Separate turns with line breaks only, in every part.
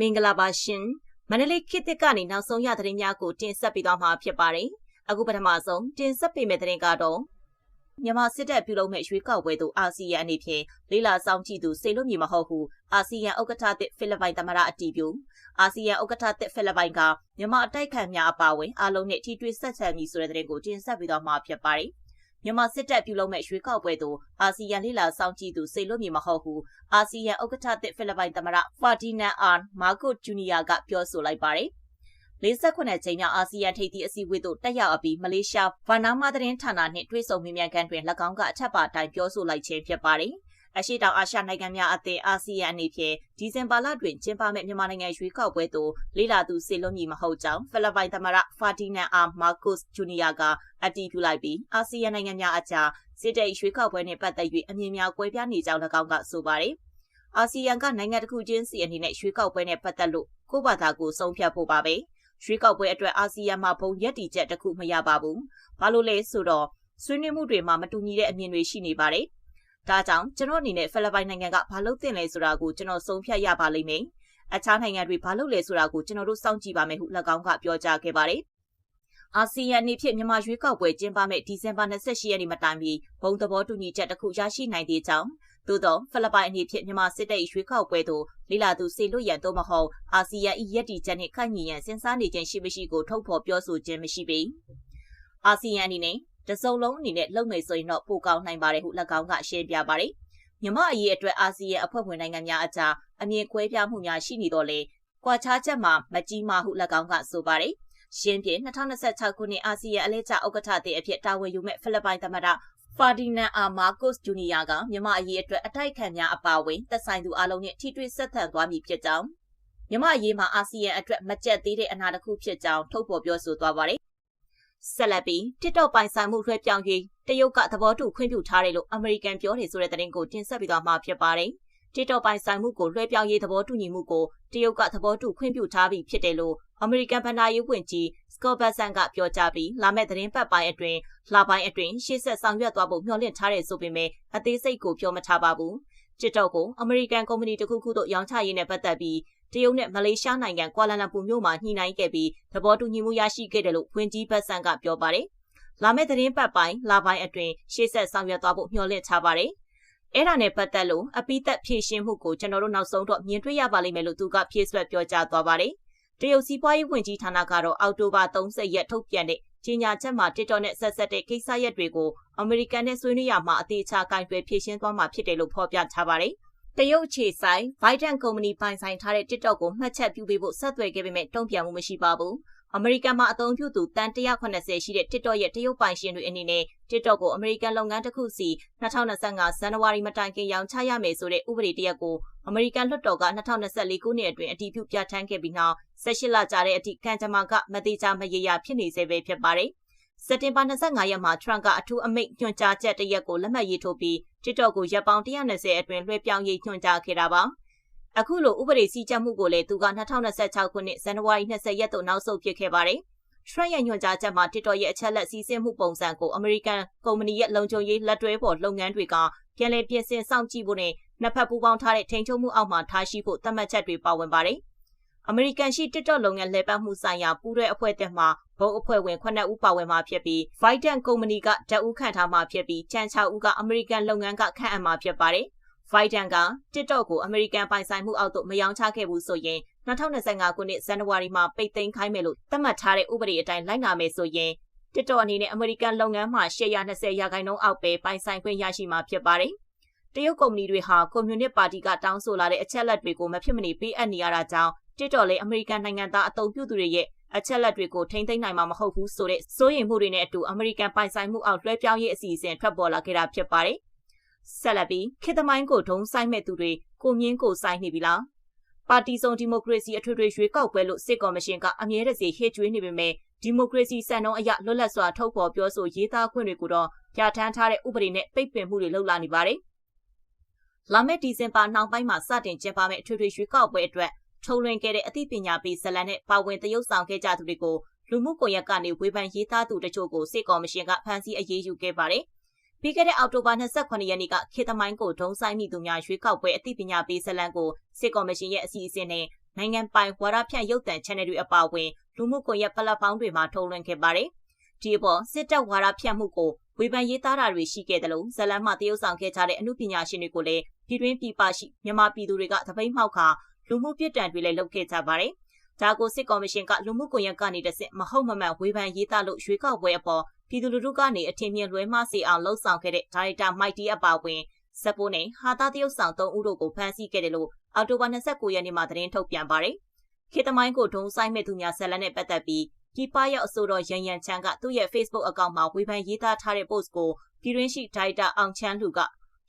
မင်္ဂလာပါရှင်မန္တလေးခေတ်သစ်ကနေနောက်ဆုံးရသတင်းများကိုတင်ဆက်ပေးသွားမှာဖြစ်ပါတယ်အခုပထမဆုံးတင်ဆက်ပေးမယ့်သတင်းကတော့မြန်မာစစ်တပ်ပြုလုပ်မဲ့ရွေးကောက်ပွဲသို့အာဆီယံအနေဖြင့်လေးလာဆောင်ကြည့်သူစေလွတ်မည်မဟုတ်ဟုအာဆီယံဥက္ကဋ္ဌသစ်ဖိလစ်ပိုင်သမ္မတအတီးပြုအာဆီယံဥက္ကဋ္ဌသစ်ဖိလစ်ပိုင်ကမြန်မာအတိုက်ခံများအပါအဝင်အားလုံးနဲ့ထိတွေ့ဆက်ဆံမည်ဆိုတဲ့သတင်းကိုတင်ဆက်ပေးသွားမှာဖြစ်ပါတယ် မြန်မာစစ်တပ်ပြုလုပ်မဲ့ရွေးကောက်ပွဲသို့အာဆီယံလေးလာဆောင်ကြည့်သူစေလွတ်မည်မဟုတ်ဟုအာဆီယံဥက္ကဋ္ဌသစ်ဖိလစ်ပိုင်သမ္မတဖာဒီနန်အာမာကိုဂျူနီယာကပြောဆိုလိုက်ပါတယ်။58ချိန်မြောက်အာဆီယံထိပ်သီးအစည်းအဝေးသို့တက်ရောက်အပြီးမလေးရှားဗာနာမာသတင်းဌာနနှင့်တွေ့ဆုံမြင်မြန်ခန်းတွင်၎င်းကအထက်ပါတိုင်းပြောဆိုလိုက်ခြင်းဖြစ်ပါတယ်။ အရှိတောင်အာရှနိုင်ငံများအသင်းအာဆီယံအနေဖြင့်ဒီဇင်ဘာလတွင်ကျင်းပမယ့်မြန်မာနိုင်ငံရွေးကောက်ပွဲသို့လေးလာသူစေလွန်ကြီးမဟုတ်ကြောင်းဖိလစ်ပိုင်သမ္မတဖာဒီနန်အာမာကုစ်ဂျူနီယာကအတည်ပြုလိုက်ပြီးအာဆီယံနိုင်ငံများအကြားစစ်တပ်ရွေးကောက်ပွဲနှင့်ပတ်သက်၍အမြင်များကွဲပြားနေကြောင်း၎င်းကဆိုပါတယ်။အာဆီယံကနိုင်ငံတစ်ခုချင်းစီအနေနဲ့ရွေးကောက်ပွဲနဲ့ပတ်သက်လို့ကိုယ့်ဘာသာကိုဆုံးဖြတ်ဖို့ပါပဲ။ရွေးကောက်ပွဲအတွက်အာဆီယံမှာဘုံရက်တီချက်တစ်ခုမရပါဘူး။ဘာလို့လဲဆိုတော့ဆွေးနွေးမှုတွေမှာမတူညီတဲ့အမြင်တွေရှိနေပါတယ်။ ဒါကြောင့်ကျွန်တော်အနေနဲ့ဖိလစ်ပိုင်နိုင်ငံကဘာလုပ်သင့်လဲဆိုတာကိုကျွန်တော်ဆုံးဖြတ်ရပါလိမ့်မယ်။အခြားနိုင်ငံတွေဘာလုပ်လဲဆိုတာကိုကျွန်တော်တို့စောင့်ကြည့်ပါမယ်ဟု၎င်းကပြောကြားခဲ့ပါတယ်။အာဆီယံအနေဖြင့်မြန်မာရွေးကောက်ပွဲကျင်းပမယ့်ဒီဇင်ဘာ28ရက်နေ့မတိုင်မီဘုံသဘောတူညီချက်တစ်ခုရရှိနိုင်သေးကြောင်းသို့သောဖိလစ်ပိုင်အနေဖြင့်မြန်မာစစ်တပ်ရွေးကောက်ပွဲသို့လိလာသူစေလွတ်ရန်သို့မဟုတ်အာဆီယံ၏ရည်တည်ချက်နှင့်ကိုက်ညီရန်စဉ်းစားနေခြင်းရှိမရှိကိုထုတ်ဖော်ပြောဆိုခြင်းမရှိပေ။အာဆီယံအနေနဲ့ တစုံလုံးအနေနဲ့လုပ်မယ်ဆိုရင်တော့ပိုကောင်းနိုင်ပါတယ်ဟု၎င်းကရှင်းပြပါတယ်။မြမအရေးအတွက်အာဆီယံအဖွဲ့ဝင်နိုင်ငံများအကြားအမြင်ကွဲပြားမှုများရှိနေတော့လေကွာခြားချက်မှာမကြီးမားဟု၎င်းကဆိုပါတယ်။ရှင်းပြ2026ခုနှစ်အာဆီယံအလဲကျဥက္ကဋ္ဌတဲ့အဖြစ်တာဝန်ယူမဲ့ဖိလစ်ပိုင်သမ္မတဖာဒီနန်အာမာကိုစ်ဂျူနီယာကမြမအရေးအတွက်အတိုက်ခံများအပါအဝင်သက်ဆိုင်သူအလုံးနဲ့ထိတွေ့ဆက်ဆံသွားမည်ဖြစ်ကြောင်းမြမအရေးမှာအာဆီယံအတွက်မကြက်သေးတဲ့အနာတစ်ခုဖြစ်ကြောင်းထုတ်ဖော်ပြောဆိုသွားပါတယ် ဆက်လက်ပြီး TikTok ပိုင်ဆိုင်မှုလွှဲပြောင်းရေးတရုတ်ကသဘောတူခွင့်ပြုထားတယ်လို့အမေရိကန်ပြောနေဆိုတဲ့သတင်းကိုတင်ဆက်ပေးသွားမှာဖြစ်ပါတယ်။ TikTok ပိုင်ဆိုင်မှုကိုလွှဲပြောင်းရေးသဘောတူညီမှုကိုတရုတ်ကသဘောတူခွင့်ပြုထားပြီးဖြစ်တယ်လို့အမေရိကန်ဗန်နာရေးဝန်ကြီးစကော့ဘတ်ဆန်ကပြောကြားပြီးလာမယ့်သတင်းပတ်ပိုင်းအတွင်းလပိုင်းအတွင်းရှေ့ဆက်ဆောင်ရွက်သွားဖို့မျှော်လင့်ထားတယ်ဆိုပေမဲ့အသေးစိတ်ကိုပြောမထားပါဘူး။ TikTok ကိုအမေရိကန်ကုမ္ပဏီတစ်ခုခုတို့ရောင်းချရေးနဲ့ပတ်သက်ပြီး တရုတ်နဲ့မလေးရှားနိုင်ငံကွာလာလမ်ပူမြို့မှာညှိနှိုင်းခဲ့ပြီးသဘောတူညီမှုရရှိခဲ့တယ်လို့ဝန်ကြီးဘတ်ဆန်ကပြောပါတယ်။လာမယ့်သတင်းပတ်ပိုင်းလပိုင်းအတွင်းရှေ့ဆက်ဆောင်ရွက်သွားဖို့မျှော်လင့်ထားပါတယ်။အဲ့ဒါနဲ့ပတ်သက်လို့အပိသက်ဖြည့်ရှင်းမှုကိုကျွန်တော်တို့နောက်ဆုံးတော့မြင်တွေ့ရပါလိမ့်မယ်လို့သူကဖြည့်ဆွက်ပြောကြားသွားပါတယ်။တရုတ်စီးပွားရေးဝန်ကြီးဌာနကတော့အောက်တိုဘာ30ရက်ထုတ်ပြန်တဲ့ကြီးညာချက်မှာ TikTok နဲ့ဆက်ဆက်တဲ့ကိစ္စရပ်တွေကိုအမေရိကန်နဲ့ဆွေးနွေးရမှာအသေးချာကင်တွယ်ဖြည့်ရှင်းသွားမှာဖြစ်တယ်လို့ဖော်ပြထားပါတယ်။ တရုတ်ခြေဆိုင် Biden ကုမ္ပဏီပိုင်ဆိုင်ထားတဲ့ TikTok ကိုမှတ်ချက်ပြုပေးဖို့ဆက်သွယ်ခဲ့ပေမဲ့တုံ့ပြန်မှုမရှိပါဘူး။အမေရိကန်မှာအသုံးပြုသူတန်180ရှိတဲ့ TikTok ရဲ့တရုတ်ပိုင်ရှင်တွေအနေနဲ့ TikTok ကိုအမေရိကန်လုပ်ငန်းတစ်ခုစီ2025ဇန်နဝါရီမတိုင်ခင်ရောင်းချရမယ်ဆိုတဲ့ဥပဒေတရက်ကိုအမေရိကန်လွှတ်တော်က2024ခုနှစ်အတွင်းအတည်ပြုပြဋ္ဌာန်းခဲ့ပြီးနောက်16လကြာတဲ့အထိကံကြမ္မာကမသေးချာမရေရာဖြစ်နေစေပဲဖြစ်ပါတယ်။ စက်တင်ဘာ25ရက်မှာထရန့်ကအထူးအမိန့်ညွှန်ကြားချက်တရက်ကိုလက်မှတ်ရေးထိုးပြီး TikTok ကိုရပ်ပေါင်း120အတွင်းလွှဲပြောင်းရေးညွှန်ကြားခဲ့တာပါ။အခုလိုဥပဒေစည်းကြပ်မှုကိုလည်းသူက2026ခုနှစ်ဇန်နဝါရီ20ရက်သို့နောက်ဆုတ်ဖြစ်ခဲ့ပါတယ်။ Trump ရဲ့ညွှန်ကြားချက်မှာ TikTok ရဲ့အချက်လက်စီးဆင်းမှုပုံစံကို American ကုမ္ပဏီရဲ့လုံခြုံရေးလက်တွဲပေါ်လုပ်ငန်းတွေကပြန်လည်ပြင်ဆင်စောင့်ကြည့်ဖို့နဲ့နှစ်ဖက်ပူးပေါင်းထားတဲ့ထိန်းချုပ်မှုအောက်မှာထားရှိဖို့သတ်မှတ်ချက်တွေပါဝင်ပါတယ်။ အမေရိကန်ရှိ TikTok လုပ်ငန်းလှည့်ပတ်မှုဆိုင်ရာပူးတွဲအဖွဲ့သက်မှဘုတ်အဖွဲ့ဝင်9ဦးပါဝင်မှာဖြစ်ပြီး Vidan ကုမ္ပဏီကတအူးခန့်ထားမှာဖြစ်ပြီးချန်6ဦးကအမေရိကန်လုပ်ငန်းကခန့်အပ်မှာဖြစ်ပါတယ်။ Vidan က TikTok ကိုအမေရိကန်ပိုင်ဆိုင်မှုအောက်သို့မယောင်းချခဲ့ဘူးဆိုရင်2025ခုနှစ်ဇန်နဝါရီမှာပိတ်သိမ်းခိုင်းမယ်လို့သတ်မှတ်ထားတဲ့ဥပဒေအတိုင်းလိုက်နာမယ်ဆိုရင် TikTok အနေနဲ့အမေရိကန်လုပ်ငန်းမှာ120ရာခိုင်နှုန်းအောက်ပဲပိုင်ဆိုင်ခွင့်ရရှိမှာဖြစ်ပါတယ်။တရုတ်ကုမ္ပဏီတွေဟာကွန်မြူနစ်ပါတီကတောင်းဆိုလာတဲ့အချက်လက်တွေကိုမဖြစ်မနေပေးအပ်နေရတာကြောင့် တစ်တော်လေးအမေရိကန်နိုင်ငံသားအသုံးပြုသူတွေရဲ့အချက်လက်တွေကိုထိန်းသိမ်းနိုင်မှာမဟုတ်ဘူးဆိုတဲ့စိုးရိမ်မှုတွေနဲ့အတူအမေရိကန်ပိုင်ဆိုင်မှုအောက်လွှဲပြောင်းရေးအစီအစဉ်ထွက်ပေါ်လာခဲ့တာဖြစ်ပါတယ်။ဆက်လက်ပြီးခေတ်သမိုင်းကိုဒုံဆိုင်မဲ့သူတွေကိုမြင်းကိုဆိုင်နေပြီလား။ပါတီစုံဒီမိုကရေစီအထွေထွေရွေးကောက်ပွဲလို့စစ်ကော်မရှင်ကအမြဲတစေဟစ်ကြွေးနေပေမဲ့ဒီမိုကရေစီစံနှုန်းအရလွတ်လပ်စွာထုတ်ဖော်ပြောဆိုရေးသားခွင့်တွေကိုတော့ပြဋ္ဌာန်းထားတဲ့ဥပဒေနဲ့ပိတ်ပင်မှုတွေလုပ်လာနေပါတယ်။လာမယ့်ဒီဇင်ဘာနောက်ပိုင်းမှာစတင်ကျင်းပမယ့်အထွေထွေရွေးကောက်ပွဲအတွက် ထုတ်လွှင့်ခဲ့တဲ့အသိပညာပေးဇာတ်လမ်းနဲ့ပါဝင်သရုပ်ဆောင်ခဲ့ကြသူတွေကိုလူမှုကွန်ရက်ကနေဝေဖန်ရေးသားသူတချို့ကိုစစ်ကော်မရှင်ကဖမ်းဆီးအရေးယူခဲ့ပါတယ်။ပြီးခဲ့တဲ့အောက်တိုဘာ28ရက်နေ့ကခေတမိုင်းကိုဒုံဆိုင်မိသူများရွေးကောက်ပွဲအသိပညာပေးဇာတ်လမ်းကိုစစ်ကော်မရှင်ရဲ့အစီအစဉ်နဲ့နိုင်ငံပိုင်ဝါဒဖြန့်ရုပ်သံ channel တွေအပါအဝင်လူမှုကွန်ရက်ပလက်ဖောင်းတွေမှာထုတ်လွှင့်ခဲ့ပါတယ်။ဒီအပေါ်စစ်တပ်ဝါဒဖြန့်မှုကိုဝေဖန်ရေးသားတာတွေရှိခဲ့တယ်လို့ဇလန်မှတရုတ်ဆောင်ခဲ့ကြတဲ့အမှုပညာရှင်တွေကိုလည်းပြည်တွင်းပြည်ပရှိမြန်မာပြည်သူတွေကသပိတ်မှောက်ခါ လူမှုပြစ်ဒဏ်တွေလည်းလုပ်ခဲ့ကြပါတယ်။ဒါကိုစစ်ကော်မရှင်ကလူမှုကွန်ရက်ကနေတဆင့်မဟုတ်မမှန်ဝေဖန်ရေးသားလို့ရွေးကောက်ပွဲအပေါ်ပြည်သူလူထုကနေအထင်မြင်လွဲမှားစေအောင်လှုံ့ဆော်ခဲ့တဲ့ဒါရိုက်တာမိုက်တီအပါဝင်စပိုးနဲ့ဟာတာတရုတ်ဆောင်၃ဦးတို့ကိုဖမ်းဆီးခဲ့တယ်လို့အော်တိုဘာ29ရက်နေ့မှာသတင်းထုတ်ပြန်ပါတယ်။ခေတမိုင်းကိုဒုံဆိုင်မဲ့သူများဆက်လက်နဲ့ပတ်သက်ပြီးပြည်ပရောက်အစိုးရရန်ရန်ချန်းကသူ့ရဲ့ Facebook အကောင့်မှာဝေဖန်ရေးသားထားတဲ့ post ကိုပြည်တွင်းရှိဒါရိုက်တာအောင်ချမ်းလူက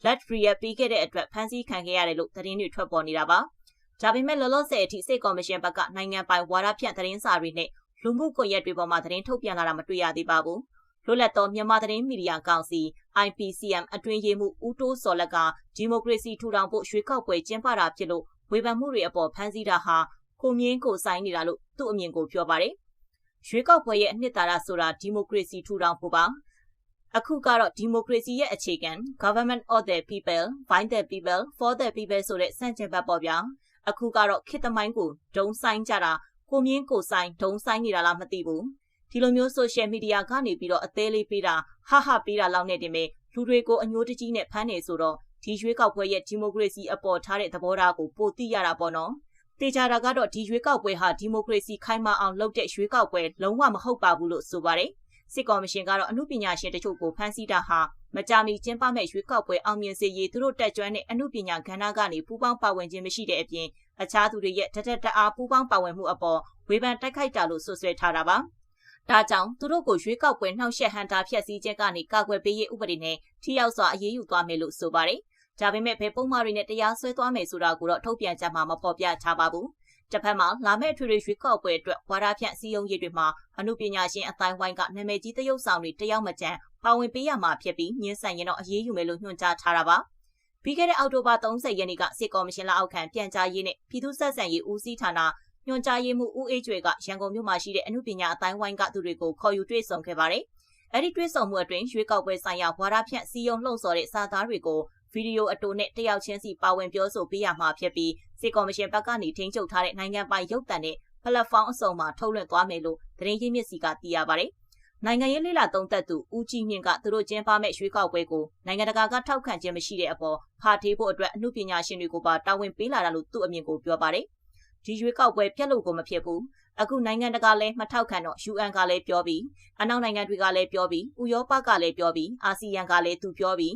let real ပြီးခဲ့တဲ့အတွက်ဖမ်းဆီးခံခဲ့ရတယ်လို့သတင်းတွေထွက်ပေါ်နေတာပါ။ ဒါပေမဲ့လောလောဆယ်အထိစိတ်ကော်မရှင်ဘက်ကနိုင်ငံပိုင်ဝါဒဖြန့်သတင်းစာတွေနဲ့လူမှုကွန်ရက်တွေပေါ်မှာသတင်းထုတ်ပြန်လာတာမတွေ့ရသေးပါဘူး။လွတ်လပ်သောမြန်မာသတင်းမီဒီယာကောင်စီ IPCM အတွင်းရေးမှူးဦးတိုးစော်လက်ကဒီမိုကရေစီထူထောင်ဖို့ရွေးကောက်ပွဲကျင်းပတာဖြစ်လို့ဝေဖန်မှုတွေအပေါ်ဖမ်းဆီးတာဟာကိုမြင့်ကိုဆိုင်နေတာလို့သူ့အမြင်ကိုပြောပါတယ်။ရွေးကောက်ပွဲရဲ့အနှစ်သာရဆိုတာဒီမိုကရေစီထူထောင်ဖို့ပါ။အခုကတော့ဒီမိုကရေစီရဲ့အခြေခံ government of the people by the people for the people ဆိုတဲ့စံချိန်ဘက်ပေါ့ဗျာ။ အခုကတော့ခေတ်သမိုင်းကိုဒုံဆိုင်ကြတာကိုမြင့်ကိုဆိုင်ဒုံဆိုင်နေတာလားမသိဘူး။ဒီလိုမျိုး social media ကနေပြီးတော့အသေးလေးပေးတာဟဟပေးတာလောက်နဲ့တင်ပဲလူတွေကိုအညိုးတကြီးနဲ့ဖမ်းနေဆိုတော့ဒီရွေးကောက်ပွဲရဲ့ဒီမိုကရေစီအပေါ်ထားတဲ့သဘောထားကိုပိုသိရတာပေါ့နော်။တေချာတာကတော့ဒီရွေးကောက်ပွဲဟာဒီမိုကရေစီခိုင်မာအောင်လုပ်တဲ့ရွေးကောက်ပွဲလုံးဝမဟုတ်ပါဘူးလို့ဆိုပါတယ်။ စစ်ကော်မရှင်ကတော့အမှုပညာရှင်တချို့ကိုဖမ်းဆီးတာဟာမကြာမီကျင်းပမဲ့ရွေးကောက်ပွဲအောင်မြင်စေရေးသူတို့တက်ကြွတဲ့အမှုပညာကဏ္ဍကနေပူးပေါင်းပါဝင်ခြင်းမရှိတဲ့အပြင်အခြားသူတွေရဲ့တတက်တအားပူးပေါင်းပါဝင်မှုအပေါ်ဝေဖန်တိုက်ခိုက်တာလို့ဆွဆွဲထားတာပါ။ဒါကြောင့်သူတို့ကိုရွေးကောက်ပွဲနှောက်ယှက်ဟန်တာဖျက်ဆီးခြင်းကနေကာကွယ်ပေးရေးဥပဒေနဲ့ထိရောက်စွာအရေးယူသွားမယ်လို့ဆိုပါတယ်။ဒါပေမဲ့ဘယ်ပုံမှန်တွေနဲ့တရားစွဲသွားမယ်ဆိုတာကိုတော့ထုတ်ပြန်ချက်မှာမဖော်ပြထားပါဘူး။ တစ်ဖက်မှာလာမယ့်ထွေထွေရွေးကောက်ပွဲအတွက်ဝါဒဖြန့်စည်းရုံးရေးတွေမှာအမှုပညာရှင်အတိုင်းဝိုင်းကနာမည်ကြီးသရုပ်ဆောင်တွေတယောက်မကျန်ပါဝင်ပေးရမှာဖြစ်ပြီးညှင်းဆန်ရင်တော့အရေးယူမယ်လို့ညွှန်ကြားထားတာပါ။ပြီးခဲ့တဲ့အောက်တိုဘာ30ရက်နေ့ကစစ်ကော်မရှင်လက်အောက်ခံပြန်ကြားရေးနဲ့ပြည်သူ့ဆက်ဆံရေးဦးစီးဌာနညွှန်ကြားရေးမှူးဦးအေးကျွေကရန်ကုန်မြို့မှာရှိတဲ့အမှုပညာအတိုင်းဝိုင်းကသူတွေကိုခေါ်ယူတွေ့ဆုံခဲ့ပါတယ်။အဲဒီတွေ့ဆုံမှုအတွင်းရွေးကောက်ပွဲဆိုင်ရာဝါဒဖြန့်စည်းရုံးလှုံ့ဆော်တဲ့စာသားတွေကို ဗီဒီယိုအတူနဲ့တယောက်ချင်းစီပါဝင်ပြောဆိုပေးရမှာဖြစ်ပြီးစစ်ကော်မရှင်ဘက်ကနေထိန်းချုပ်ထားတဲ့နိုင်ငံပိုင်ရုပ်သံနဲ့ပလက်ဖောင်းအစုံမှာထုတ်လွှင့်သွားမယ်လို့သတင်းရင်းမြစ်စီကသိရပါတယ်။နိုင်ငံရေးလိလာသုံးသက်သူဦးကြည်မြင့်ကသူတို့ကျင်းပမဲ့ရွေးကောက်ပွဲကိုနိုင်ငံတကာကထောက်ခံခြင်းမရှိတဲ့အပေါ်ဖာထေးဖို့အတွက်အမှုပညာရှင်တွေကိုပါတာဝန်ပေးလာတာလို့သူ့အမြင်ကိုပြောပါတယ်။ဒီရွေးကောက်ပွဲပြက်လို့ကိုမဖြစ်ဘူး။အခုနိုင်ငံတကာလည်းမထောက်ခံတော့ UN ကလည်းပြောပြီးအနောက်နိုင်ငံတွေကလည်းပြောပြီးဥရောပကလည်းပြောပြီးအာဆီယံကလည်းသူပြောပြီး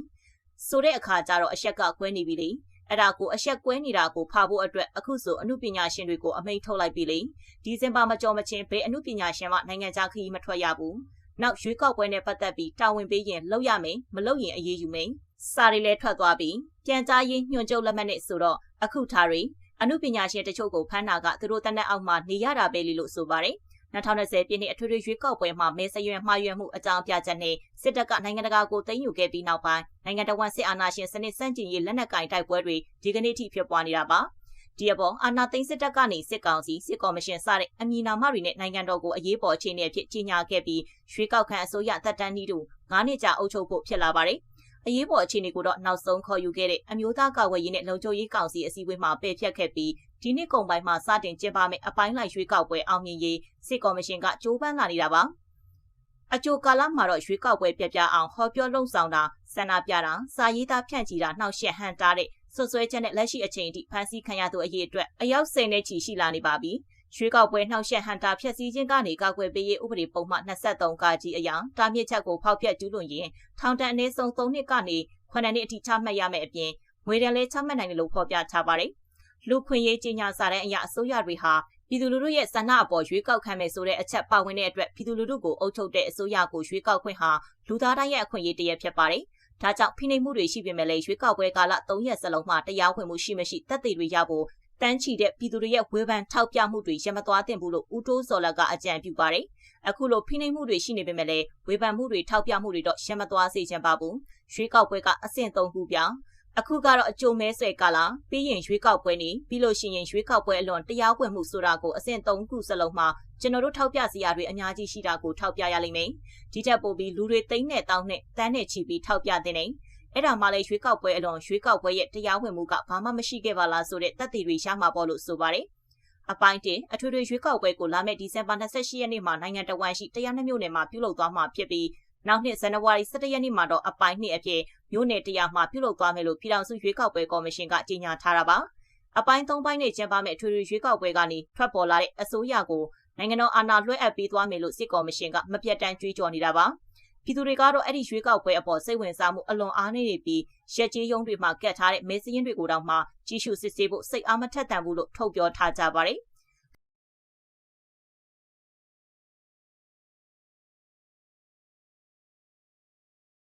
ဆိုတဲ့အခါကျတော့အရှက်ကကွဲနေပြီလေအဲ့ဒါကိုအဆက်ကွဲနေတာကိုဖာဖို့အတွက်အခုဆိုအမှုပညာရှင်တွေကိုအမိန့်ထုတ်လိုက်ပြီလေဒီဇင်ဘာမကျော်မချင်းဘယ်အမှုပညာရှင်မှနိုင်ငံခြားခရီးမထွက်ရဘူးနောက်ရွေးကောက်ပွဲနဲ့ပတ်သက်ပြီးတာဝန်ပေးရင်လုပ်ရမယ်မလုပ်ရင်အရေးယူမယ်စာတွေလည်းထွက်သွားပြီးပြန်ကြားရေးညွှန်ချုပ်လက်မှတ်နဲ့ဆိုတော့အခုထားတွေအမှုပညာရှင်တချို့ကိုဖမ်းတာကသူတို့တနက်အောက်မှာနေရတာပဲလေလို့ဆိုပါတယ် 2020ပြည်နှစ်အထွေထွေရွေးကောက်ပွဲမှာမဲဆရွံမှားယွင်းမှုအကြောင်းပြချက်နဲ့စစ်တပ်ကနိုင်ငံတကာကိုသိမ်းယူခဲ့ပြီးနောက်ပိုင်းနိုင်ငံတော်ဝန်စစ်အာဏာရှင်စနစ်စန့်ကျင်ရေးလက်နက်ကင်တိုက်ပွဲတွေဒီကနေ့ထိဖြစ်ပွားနေတာပါဒီအပေါ်အာဏာသိမ်းစစ်တပ်ကနေစစ်ကောင်စီစစ်ကော်မရှင်စတဲ့အမည်နာမတွေနဲ့နိုင်ငံတော်ကိုအရေးပေါ်အခြေအနေအဖြစ်ကြီးညာခဲ့ပြီးရွေးကောက်ခံအစိုးရတပ်တန်းဤတို့9နှစ်ကြာအုပ်ချုပ်ဖို့ဖြစ်လာပါတယ်အရေးပေါ်အခြေအနေကိုတော့နောက်ဆုံးခေါ်ယူခဲ့တဲ့အမျိုးသားကာကွယ်ရေးနဲ့လုံခြုံရေးကောင်စီအစည်းအဝေးမှာပယ်ဖျက်ခဲ့ပြီး ဒီနှစ်ကုန်ပိုင်းမှာစတင်ကျင်းပမယ့်အပိုင်းလိုက်ရွေးကောက်ပွဲအောင်မြင်ရေးစစ်ကော်မရှင်ကကြိုးပမ်းလာနေတာပါအကျိုးကာလမှာတော့ရွေးကောက်ပွဲပြပြအောင်ဟောပြောလုံဆောင်တာဆန္ဒပြတာစာရေးသားဖြန့်ချီတာနှောက်ယှက်ဟန်တာတဲ့ဆွဆွဲချက်နဲ့လက်ရှိအချိန်အထိဖမ်းဆီးခံရသူအရေးအတွက်အယောက်10နဲ့ချီရှိလာနေပါပြီရွှေကောက်ပွဲနှောက်ယှက်ဟန်တာဖျက်ဆီးခြင်းကနေကာကွယ်ပေးရေးဥပဒေပုံမှန်23ကကြီးအရာတားမြစ်ချက်ကိုဖောက်ဖျက်ကျူးလွန်ရင်ထောင်ဒဏ်အနည်းဆုံး3နှစ်ကနေ9နှစ်အထိချမှတ်ရမယ့်အပြင်ငွေဒဏ်လည်းချမှတ်နိုင်တယ်လို့ဖော်ပြထားပါတယ် လူခွင့်ရေးကြီးညာစာတမ်းအရအစိုးရတွေဟာပြည်သူလူထုရဲ့ဆန္ဒအပေါ်ရွေးကောက်ခံမယ်ဆိုတဲ့အချက်ပါဝင်တဲ့အတွက်ပြည်သူလူထုကိုအုပ်ချုပ်တဲ့အစိုးရကိုရွေးကောက်ခွင့်ဟာလူသားတိုင်းရဲ့အခွင့်အရေးတရဖြစ်ပါတယ်။ဒါကြောင့်ဖိနှိပ်မှုတွေရှိပေမဲ့လည်းရွေးကောက်ပွဲကာလ3ရက်စလုံးမှာတရားဝင်မှုရှိမရှိတက်သေးတွေရဖို့တန်းချီတဲ့ပြည်သူတွေရဲ့ဝေဖန်ထောက်ပြမှုတွေရမသွားသင့်ဘူးလို့ဦးတိုးစော်လက်ကအကြံပြုပါတယ်။အခုလိုဖိနှိပ်မှုတွေရှိနေပေမဲ့လည်းဝေဖန်မှုတွေထောက်ပြမှုတွေတော့ရမသွားစေချင်ပါဘူး။ရွှေကောက်ပွဲကအဆင့်၃ခုပြောင်း အခုကတော့အကြိုမဲဆွဲကလာပြီးရင်ရွေးကောက်ပွဲနေပြီးလို့ရှိရင်ရွေးကောက်ပွဲအလွန်တရားဝင်မှုဆိုတာကိုအဆင့်၃ခုစလုံးမှာကျွန်တော်တို့ထောက်ပြစရာတွေအများကြီးရှိတာကိုထောက်ပြရလိမ့်မယ်။ဒီထက်ပိုပြီးလူတွေသိန်းနဲ့တောင်းနဲ့တန်းနဲ့ချီပြီးထောက်ပြတဲ့နေအဲ့ဒါမှလည်းရွေးကောက်ပွဲအလွန်ရွေးကောက်ပွဲရဲ့တရားဝင်မှုကဘာမှမရှိခဲ့ပါလားဆိုတဲ့တက်တည်တွေရှားမှာပေါ့လို့ဆိုပါတယ်။အပိုင်း1အထွေထွေရွေးကောက်ပွဲကိုလာမယ့်ဒီဇင်ဘာ28ရက်နေ့မှာနိုင်ငံတော်ဝန်ရှိတရားနှမြို့နယ်မှာပြုလုပ်သွားမှာဖြစ်ပြီးနောက်နှစ်ဇန်နဝါရီ17ရက်နေ့မှာတော့အပိုင်း2အဖြစ် မြို့နယ်တရားမှာပြုလုပ်သွားမယ်လို့ပြည်ထောင်စုရွေးကောက်ပွဲကော်မရှင်ကကြေညာထားတာပါအပိုင်း3ပိုင်းနဲ့ကျင်းပမယ့်အထွေထွေရွေးကောက်ပွဲကနေထွက်ပေါ်လာတဲ့အစိုးရကိုနိုင်ငံတော်အာဏာလွှဲအပ်ပေးသွားမယ်လို့စစ်ကော်မရှင်ကမပြတ်တမ်းကြွေးကြော်နေတာပါပြည်သူတွေကတော့အဲ့ဒီရွေးကောက်ပွဲအပေါ်စိတ်ဝင်စားမှုအလွန်အားနည်းနေပြီးရက်ကြီးရုံးတွေမှာကတ်ထားတဲ့မဲစင်းတွေကိုတောင်မှကြီးစုစစ်ဆေးဖို့စိတ်အားမထက်သန်ဘူးလို့ထုတ်ပြောထားကြပါတယ်